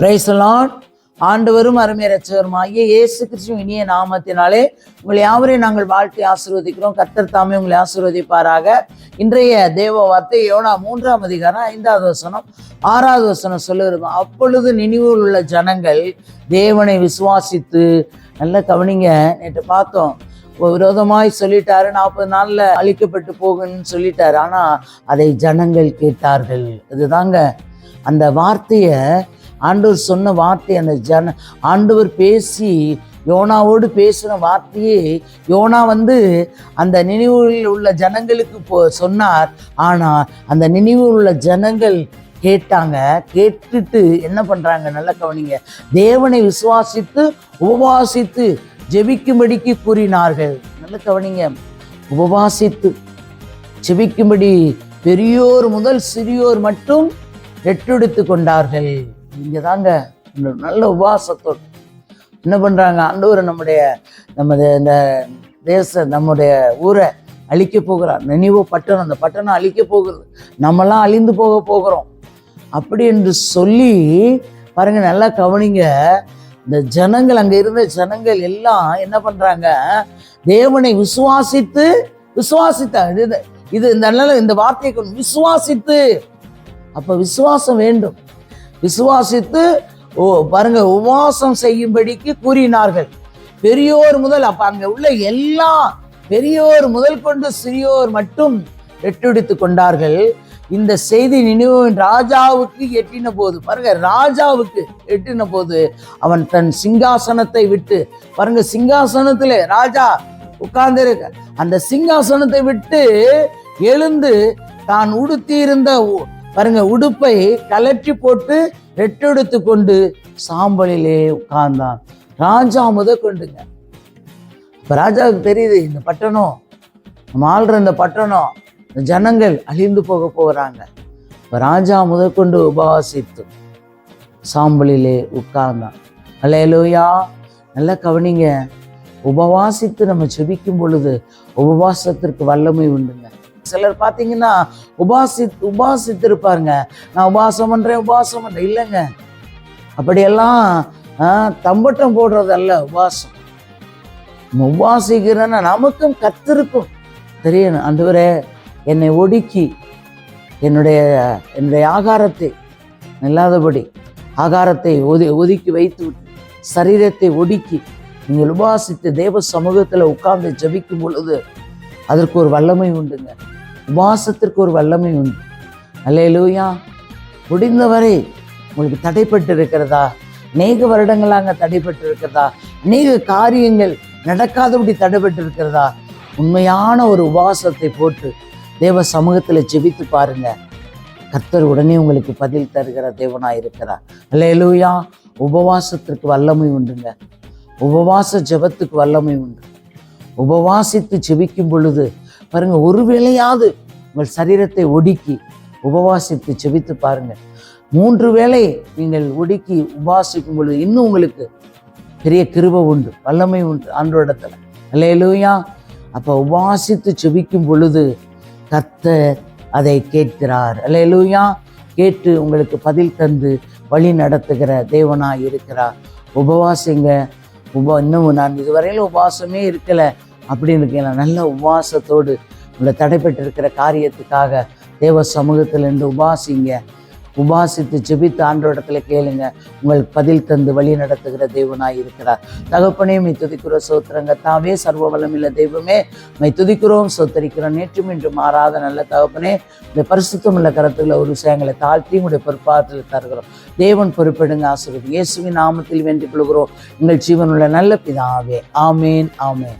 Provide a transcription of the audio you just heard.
பிரைசலான் ஆண்டவரும் அருமை ரச்சகருமாகிய இயேசு கிறிஸ்துவின் இனிய நாமத்தினாலே உங்களை யாவரையும் நாங்கள் வாழ்த்தி ஆசீர்வதிக்கிறோம். கத்தர் தாமே உங்களை ஆசீர்வதிப்பாராக. இன்றைய தேவ வார்த்தை யோனா மூன்றாம் அதிகாரம் ஐந்தாவது வசனம் ஆறாவது வசனம் சொல்லுகிறது. அப்பொழுது நினைவில் உள்ள ஜனங்கள் தேவனை விசுவாசித்து நல்ல கவனிங்க. நேற்று பார்த்தோம். விரோதமாய் சொல்லிட்டாரு நாற்பது நாளில் அழிக்கப்பட்டு போகணும்னு சொல்லிட்டாரு. ஆனால் அதை ஜனங்கள் கேட்டார்கள். இதுதாங்க அந்த வார்த்தையை ஆண்டவர் சொன்ன வார்த்தை அந்த ஜன ஆண்டவர் பேசி யோனாவோடு பேசின வார்த்தையே யோனா வந்து அந்த நினைவுகளில் உள்ள ஜனங்களுக்கு போ சொன்னார். ஆனால் அந்த நினைவில் உள்ள ஜனங்கள் கேட்டாங்க. கேட்டுட்டு என்ன பண்ணுறாங்க நல்ல கவனிங்க. தேவனை விசுவாசித்து உபவாசித்து ஜெபிக்கும்படிக்கு கூறினார்கள். நல்ல கவனிங்க. உபவாசித்து ஜெபிக்கும்படி பெரியோர் முதல் சிறியோர் மட்டும் எட்டெடுத்து கொண்டார்கள். இங்கே தாங்க நல்ல உபவாசத்தோடு என்ன பண்ணுறாங்க ஆண்டவர் நம்முடைய நமது இந்த தேச நம்முடைய ஊரை அழிக்க போகிறார். நினைவு பட்டணம் அந்த பட்டணம் அழிக்க போகிறது. நம்மலாம் அழிந்து போக போகிறோம். அப்படி என்று சொல்லி பாருங்க நல்லா கவனிங்க. இந்த ஜனங்கள் அங்கே இருந்த ஜனங்கள் எல்லாம் என்ன பண்ணுறாங்க தேவனை விசுவாசித்து விசுவாசித்தாங்க. இது இது இந்த நல்ல இந்த வார்த்தையை கொண்டு விசுவாசித்து அப்போ விசுவாசம் வேண்டும். விசுவாசித்து ஓ பாருங்க உபவாசம் செய்யும்படிக்கு கூறினார்கள். பெரியோர் முதல் அப்ப அங்க உள்ள எல்லா பெரியோர் முதல் கொண்டு சிறியோர் மட்டும் எட்டெடுத்து கொண்டார்கள். இந்த செய்தி நினைவின் ராஜாவுக்கு எட்டின போது பாருங்க ராஜாவுக்கு எட்டின போது அவன் தன் சிங்காசனத்தை விட்டு பாருங்க சிங்காசனத்துல ராஜா உட்கார்ந்திருக்க அந்த சிங்காசனத்தை விட்டு எழுந்து தான் உடுத்தியிருந்த பாருங்க உடுப்பை கலற்றி போட்டு ரெட்டெடுத்து கொண்டு சாம்பலிலே உட்கார்ந்தான். ராஜா முத கொண்டுங்க. இப்ப ராஜாவுக்கு தெரியுது இந்த பட்டணம் நம்ம ஆள்ற இந்த பட்டணம் இந்த ஜனங்கள் அழிந்து போக போகிறாங்க இப்ப ராஜா முதற்கொண்டு உபவாசித்து சாம்பலிலே உட்கார்ந்தான். அல்லேலூயா நல்லா கவனிங்க. உபவாசித்து நம்ம செபிக்கும் பொழுது உபவாசத்திற்கு வல்லமை உண்டுங்க. சிலர் பார்த்தீங்கன்னா உபாசி உபாசித்து இருப்பாருங்க நான் உபாசம் பண்ணுறேன் உபாசம் பண்ணுறேன் இல்லைங்க. அப்படியெல்லாம் ஆ, தம்பட்டம் போடுறதல்ல உபாசம். உபாசிக்கிறேன்னா நமக்கும் கத்திருக்கும். தெரியணும். ஆண்டவரே என்னை ஒடுக்கி என்னுடைய என்னுடைய ஆகாரத்தை இல்லாதபடி ஆகாரத்தை ஒதி ஒதுக்கி வைத்து விட்டு சரீரத்தை ஒடுக்கி நீங்கள் உபாசித்து தேவ சமூகத்தில் உட்கார்ந்து ஜபிக்கும் பொழுது அதற்கு ஒரு வல்லமை உண்டுங்க. உபாசத்திற்கு ஒரு வல்லமை உண்டு. அல்லையிலூயா முடிந்தவரை உங்களுக்கு தடைப்பட்டு இருக்கிறதா அநேக வருடங்களாக தடைப்பட்டு இருக்கிறதா அநேக காரியங்கள் நடக்காதபடி தடைப்பட்டு இருக்கிறதா உண்மையான ஒரு உபவாசத்தை போட்டு தேவ சமூகத்தில் ஜெபித்து பாருங்க. கர்த்தர் உடனே உங்களுக்கு பதில் தருகிற தேவனாக இருக்கிறார். அல்லையிலூயா உபவாசத்திற்கு வல்லமை உண்டுங்க. உபவாச ஜெபத்துக்கு வல்லமை உண்டு. உபவாசித்து செபிக்கும் பொழுது பாருங்க ஒருவேளையாவது உங்கள் சரீரத்தை ஒடுக்கி உபவாசித்து செபித்து பாருங்க. மூன்று வேளை நீங்கள் ஒடுக்கி உபாசிக்கும் பொழுது இன்னும் உங்களுக்கு பெரிய கிருபை உண்டு வல்லமை உண்டு ஆண்டோடத்துல அல்லேலூயா அப்போ உபவாசித்து செபிக்கும் பொழுது கத்த அதை கேட்கிறார். அல்லேலூயா கேட்டு உங்களுக்கு பதில் தந்து வழி நடத்துகிற தேவனாய் இருக்கிறார். உபவாசிங்க. உபா இன்னும் நான் இதுவரையில் உபவாசமே இருக்கலை அப்படின்னு இருக்கேன். நல்ல உபவாசத்தோடு உங்களை தடைப்பட்டு இருக்கிற காரியத்துக்காக தேவ சமூகத்தில் இருந்து உபாசிங்க. உபாசித்து ஜெபித்து ஆண்டோடத்தில் கேளுங்க. உங்களுக்கு பதில் தந்து வழி நடத்துகிற தெய்வனாய் இருக்கிறார். தகப்பனே மை துதிக்கிறோம் சோத்திரங்க. தாவே சர்வ இல்லை தெய்வமே மை துதிக்கிறோம் சோத்தரிக்கிறோம். நேற்றும் இன்று மாறாத நல்ல தகப்பனே இந்த பரிசுத்தம் உள்ள கரத்துல ஒரு விஷயங்களை தாழ்த்தி உங்களுடைய பொறுப்பாற்றல் தருகிறோம். தேவன் பொறுப்பெடுங்க ஆசிரியர் இயேசுவின் நாமத்தில் வேண்டிக் கொள்கிறோம். உங்கள் ஜீவனுள்ள நல்ல பிதாவே. ஆமேன் ஆமேன்.